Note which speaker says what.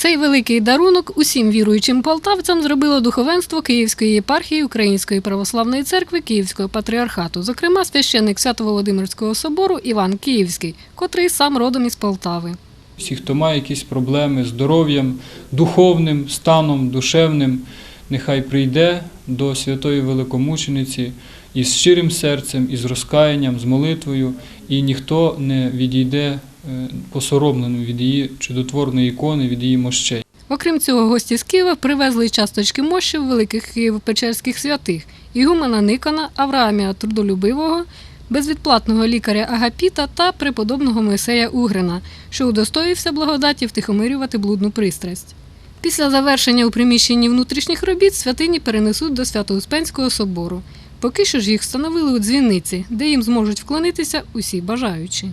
Speaker 1: Цей великий дарунок усім віруючим полтавцям зробило духовенство Київської єпархії Української православної церкви Київського патріархату, зокрема священник Свято-Володимирського собору Іван Київський, котрий сам родом із Полтави.
Speaker 2: Всі, хто має якісь проблеми з здоров'ям, духовним станом, душевним, нехай прийде до святої великомучениці із щирим серцем, із розкаянням, з молитвою, і ніхто не відійде посоромленим від її чудотворної ікони, від її мощей.
Speaker 1: Окрім цього, гості з Києва привезли часточки мощів великих Києво-Печерських святих Ігумена Никона, Авраамія Трудолюбивого, безвідплатного лікаря Агапіта та преподобного Мойсея Угрина, що удостоївся благодаті втихомирювати блудну пристрасть. Після завершення у приміщенні внутрішніх робіт святині перенесуть до Свято-Успенського собору. Поки що ж їх встановили у дзвіниці, де їм зможуть вклонитися усі бажаючі.